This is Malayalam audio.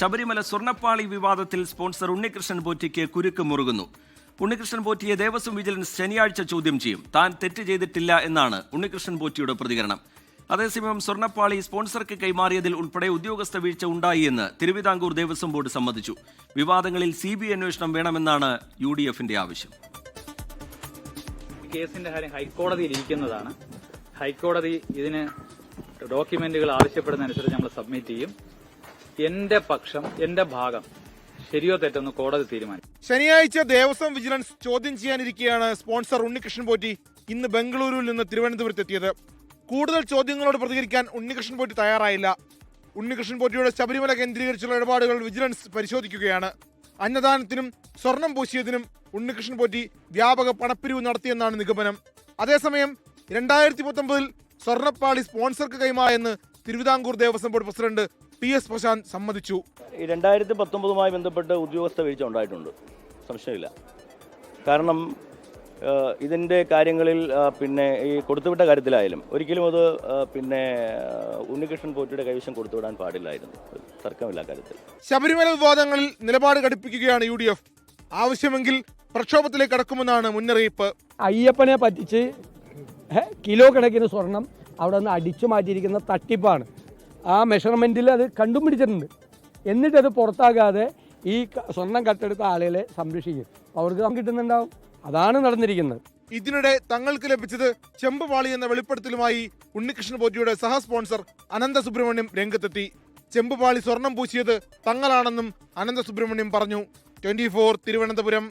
ശബരിമല സ്വർണപ്പാളി വിവാദത്തിൽ സ്പോൺസർ ഉണ്ണികൃഷ്ണൻ പോറ്റിക്ക് കുരുക്ക് മുറുകുന്നു. ഉണ്ണികൃഷ്ണൻ പോറ്റിയെ ദേവസ്വം വിജിലൻസ് ശനിയാഴ്ച ചോദ്യം ചെയ്യും. താൻ തെറ്റ് ചെയ്തിട്ടില്ല എന്നാണ് ഉണ്ണികൃഷ്ണൻ പോറ്റിയുടെ പ്രതികരണം. അതേസമയം സ്വർണപ്പാളി സ്പോൺസർക്ക് കൈമാറിയതിൽ ഉൾപ്പെടെ ഉദ്യോഗസ്ഥ വീഴ്ച ഉണ്ടായി എന്ന് തിരുവിതാംകൂർ ദേവസ്വം ബോർഡ് സമ്മതിച്ചു. വിവാദങ്ങളിൽ സി ബി അന്വേഷണം വേണമെന്നാണ് യു ഡി എഫിന്റെ ആവശ്യം. കേസിന്റെ കാര്യം ഹൈക്കോടതിയിൽ ഇരിക്കുന്നതാണ്. ഹൈക്കോടതി ഇതിന് ഡോക്യുമെന്റുകൾ ആവശ്യപ്പെടുന്നതനുസരിച്ച് നമ്മൾ സബ്മിറ്റ് ചെയ്യും. എന്റെ പക്ഷം എന്റെ ഭാഗം. ശരിയോ തെറ്റെന്ന് കോടതി തീരുമാനിക്കും ശനിയാഴ്ച ദേവസ്വം വിജിലൻസ് ചോദ്യം ചെയ്യാനിരിക്കെയാണ് സ്പോൺസർ ഉണ്ണികൃഷ്ണൻ പോറ്റി ഇന്ന് ബംഗളൂരുവിൽ നിന്ന് തിരുവനന്തപുരത്ത് എത്തിയത്. കൂടുതൽ ചോദ്യങ്ങളോട് പ്രതികരിക്കാൻ ഉണ്ണികൃഷ്ണൻ പോറ്റി തയ്യാറായില്ല. ഉണ്ണികൃഷ്ണൻ പോറ്റിയുടെ ശബരിമല കേന്ദ്രീകരിച്ചുള്ള ഇടപാടുകൾ വിജിലൻസ് പരിശോധിക്കുകയാണ്. അന്നദാനത്തിനും സ്വർണം പൂശിയതിനും ഉണ്ണികൃഷ്ണൻ പോറ്റി വ്യാപക പണപ്പിരിവ് നടത്തിയെന്നാണ് നിഗമനം. അതേസമയം രണ്ടായിരത്തി പത്തൊമ്പതിൽ സ്വർണപ്പാളി സ്പോൺസർക്ക് കൈമായെന്ന് Thiruvithamkoor Devaswom board president P S Prashanth സമ്മതിച്ചു. ഈ രണ്ടായിരത്തി പത്തൊമ്പതുമായി ബന്ധപ്പെട്ട് ഉദ്യോഗസ്ഥ വീഴ്ച ഉണ്ടായിട്ടുണ്ട്. സംശയമില്ല. കാരണം ഇതിന്റെ കാര്യങ്ങളിൽ പിന്നെ ഈ കൊടുത്തുവിട്ട കാര്യത്തിലായാലും ഒരിക്കലും അത് പിന്നെ ഉണ്ണികൃഷ്ണൻ പോറ്റിയുടെ കൈവശം കൊടുത്തുവിടാൻ പാടില്ലായിരുന്നു. തർക്കമില്ല കാര്യത്തിൽ. ശബരിമല വിവാദങ്ങളിൽ നിലപാട് ഘടിപ്പിക്കുകയാണ് യു ഡി എഫ്. ആവശ്യമെങ്കിൽ പ്രക്ഷോഭത്തിലേക്ക് കടക്കുമെന്നാണ് മുന്നറിയിപ്പ്. അയ്യപ്പനെ പറ്റിച്ച് കിലോ കണക്കിന് സ്വർണം അവിടെ നിന്ന് അടിച്ചു മാറ്റിയിരിക്കുന്ന തട്ടിപ്പാണ്. ആ മെഷർമെന്റിൽ അത് കണ്ടും കണ്ടുപിടിച്ചിട്ടുണ്ട് എന്നിട്ടത് പുറത്താകാതെ ഈ സ്വർണം കട്ടെടുത്ത ആളുകളെ സംരക്ഷിക്കും. അവർക്ക് കിട്ടുന്നുണ്ടാവും. അതാണ് നടന്നിരിക്കുന്നത്. ഇതിനിടെ തങ്ങൾക്ക് ലഭിച്ചത് ചെമ്പുപാളി എന്ന വെളിപ്പെടുത്തലുമായി ഉണ്ണികൃഷ്ണൻ പോറ്റിയുടെ സഹ സ്പോൺസർ അനന്ത സുബ്രഹ്മണ്യം രംഗത്തെത്തി. ചെമ്പുപാളി സ്വർണം പൂശിയത് തങ്ങളാണെന്നും അനന്ത സുബ്രഹ്മണ്യം പറഞ്ഞു. ട്വന്റി തിരുവനന്തപുരം.